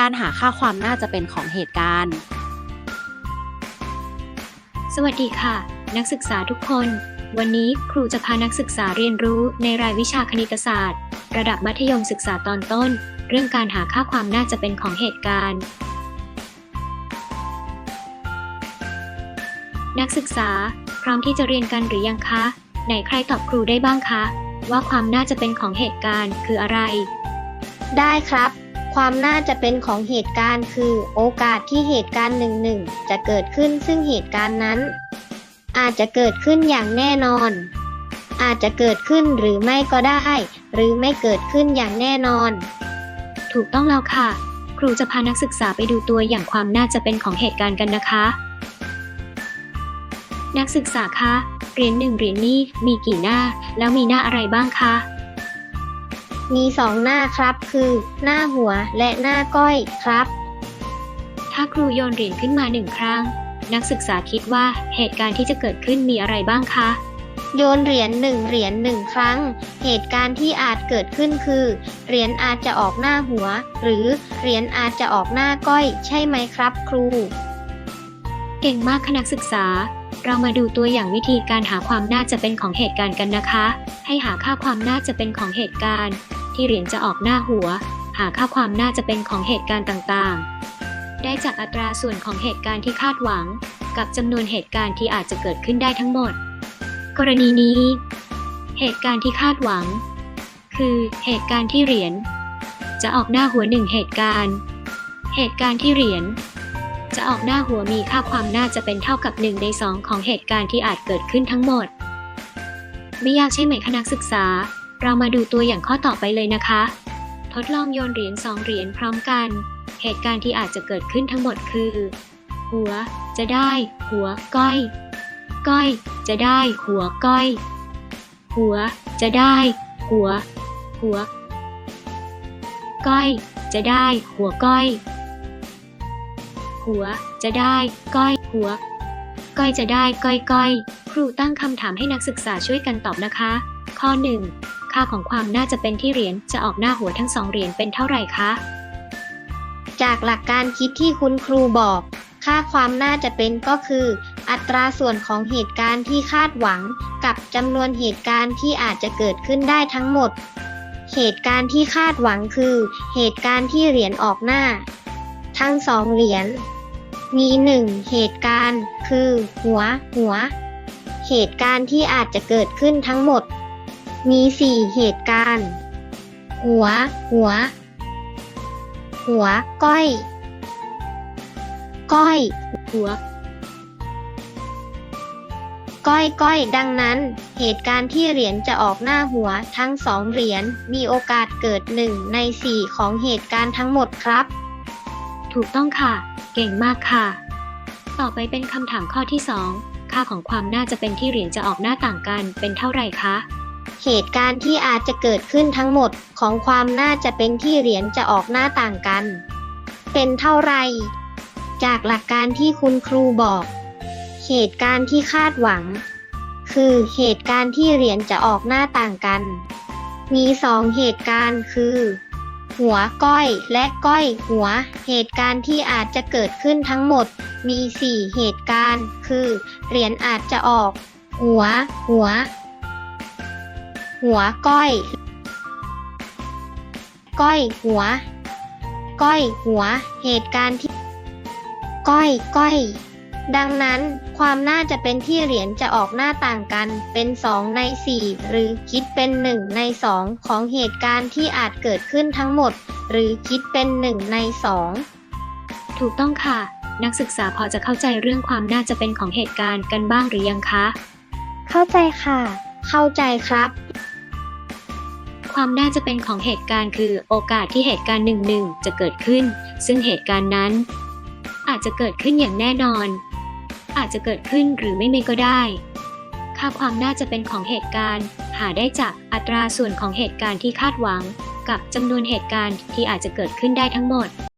การหาค่าความน่าจะเป็นของเหตุการณ์ สวัสดีค่ะ นักศึกษาทุกคน วันนี้ครูจะพานักศึกษาเรียนรู้ในรายวิชาคณิตศาสตร์ ระดับมัธยมศึกษาตอนต้น เรื่องการหาค่าความน่าจะเป็นของเหตุการณ์ นักศึกษาพร้อมที่จะเรียนกันหรือยังคะ ไหนใครตอบครูได้บ้างคะ ว่าความน่าจะเป็นของเหตุการณ์คืออะไร ได้ครับ ความน่าจะเป็นของเหตุการณ์คือโอกาสที่เหตุการณ์หนึ่งหนึ่งจะเกิดขึ้นซึ่งเหตุการณ์นั้น อาจจะเกิดขึ้นอย่างแน่นอน อาจจะเกิดขึ้นหรือไม่ก็ได้ หรือไม่เกิดขึ้นอย่างแน่นอน ถูกต้องแล้วค่ะ ครูจะพานักศึกษาไปดูตัวอย่างความน่าจะเป็นของเหตุการณ์กันนะคะ นักศึกษาคะเหรียญหนึ่งเหรียญนี้มีกี่หน้า แล้วมีหน้าอะไรบ้างคะ มีสองหน้าครับ คือหน้าหัวและหน้าก้อยครับ ถ้าครูโยนเหรียญขึ้นมาหนึ่งครั้ง นักศึกษาคิดว่าเหตุการณ์ที่จะเกิดขึ้นมีอะไรบ้างคะ โยนเหรียญหนึ่งเหรียญหนึ่งครั้ง เหตุการณ์ที่อาจเกิดขึ้นคือ เหรียญอาจจะออกหน้าหัว หรือเหรียญอาจจะออกหน้าก้อย ใช่ไหมครับ ครู เก่งมากค่ะนักศึกษาเรามาดูตัวอย่างวิธีการหาความน่าจะเป็นของเหตุการณ์กันนะคะ ให้หาค่าความน่าจะเป็นของเหตุการณ์ ที่เหรียญจะออกหน้าหัว หาค่าความน่าจะเป็นของเหตุการณ์ต่างๆ ได้จากอัตราส่วนของเหตุการณ์ที่คาดหวัง กับจำนวนเหตุการณ์ที่อาจจะเกิดขึ้นได้ทั้งหมด กรณีนี้ เหตุการณ์ที่คาดหวัง คือเหตุการณ์ที่เหรียญจะออกหน้าหัวหนึ่งเหตุการณ์ เหตุการณ์ที่เหรียญจะออกหน้าหัวมีค่าความน่าจะเป็นเท่ากับ1ใน2ของเหตุการณ์ที่อาจเกิดขึ้นทั้งหมด ไม่ยากใช่ไหมคะนักศึกษา เรามาดูตัวอย่างข้อต่อไปเลยนะคะ ทดลองโยนเหรียญสองเหรียญพร้อมกัน เหตุการณ์ที่อาจจะเกิดขึ้นทั้งหมดคือ หัว จะได้ หัวก้อย ก้อย จะได้ หัวก้อย หัว จะได้ หัว หัว ก้อย จะได้ หัวก้อย หัว จะได้ ก้อย หัว ก้อยจะได้ ก้อยก้อยครูตั้งคำถามให้นักศึกษาช่วยกันตอบนะคะ ข้อ 1 ค่าของความน่าจะเป็นที่เหรียญจะออกหน้าหัวทั้งสองเหรียญเป็นเท่าไหร่คะ จากหลักการคิดที่คุณครูบอก ค่าความน่าจะเป็นก็คือ อัตราส่วนของเหตุการณ์ที่คาดหวัง กับจำนวนเหตุการณ์ที่อาจจะเกิดขึ้นได้ทั้งหมด เหตุการณ์ที่คาดหวังคือ เหตุการณ์ที่เหรียญออกหน้า ทั้งสองเหรียญมีหนึ่งเหตุการณ์ คือ หัว หัว เหตุการณ์ที่อาจจะเกิดขึ้นทั้งหมด มีสี่เหตุการณ์ หัว หัว หัว ก้อย ก้อย หัว ก้อยก้อย ดังนั้น เหตุการณ์ที่เหรียญจะออกหน้าหัวทั้งสองเหรียญมีโอกาสเกิดหนึ่งในสี่ของเหตุการณ์ทั้งหมดครับ ถูกต้องค่ะ เก่งมากค่ะ ต่อไปเป็นคำถามข้อที่2ค่าของความน่าจะเป็นที่เหรียญจะออกหน้าต่างกันเป็นเท่าไหร่คะ เหตุการณ์ที่อาจจะเกิดขึ้นทั้งหมดของความน่าจะเป็นที่เหรียญจะออกหน้าต่างกัน เป็นเท่าไร จากหลักการที่คุณครูบอก เหตุการณ์ที่คาดหวัง คือเหตุการณ์ที่เหรียญจะออกหน้าต่างกัน มีสองเหตุการณ์คือ หัวก้อยและก้อยหัว เหตุการณ์ที่อาจจะเกิดขึ้นทั้งหมด มีสี่เหตุการณ์ คือเหรียญอาจจะออก หัว หัว หัวก้อย ก้อยหัว ก้อยหัว เหตุการณ์ที่ ก้อยก้อย ดังนั้นความน่าจะเป็นที่เหรียญจะออกหน้าต่างกัน เป็น 2 ใน 4 หรือคิดเป็น 1 ใน 2 ของเหตุการณ์ที่อาจเกิดขึ้นทั้งหมด หรือคิดเป็น 1 ใน 2 ถูกต้องค่ะ นักศึกษาพอจะเข้าใจเรื่องความน่าจะเป็นของเหตุการณ์กันบ้างหรือยังคะ เข้าใจค่ะ เข้าใจครับ ความน่าจะเป็นของเหตุการณ์คือโอกาสที่เหตุการณ์หนึ่งหนึ่งจะเกิดขึ้น ซึ่งเหตุการณ์นั้น อาจจะเกิดขึ้นอย่างแน่นอน อาจจะเกิดขึ้นหรือไม่มีก็ได้ ค่าความน่าจะเป็นของเหตุการณ์ หาได้จากอัตราส่วนของเหตุการณ์ที่คาดหวัง กับจำนวนเหตุการณ์ที่อาจจะเกิดขึ้นได้ทั้งหมด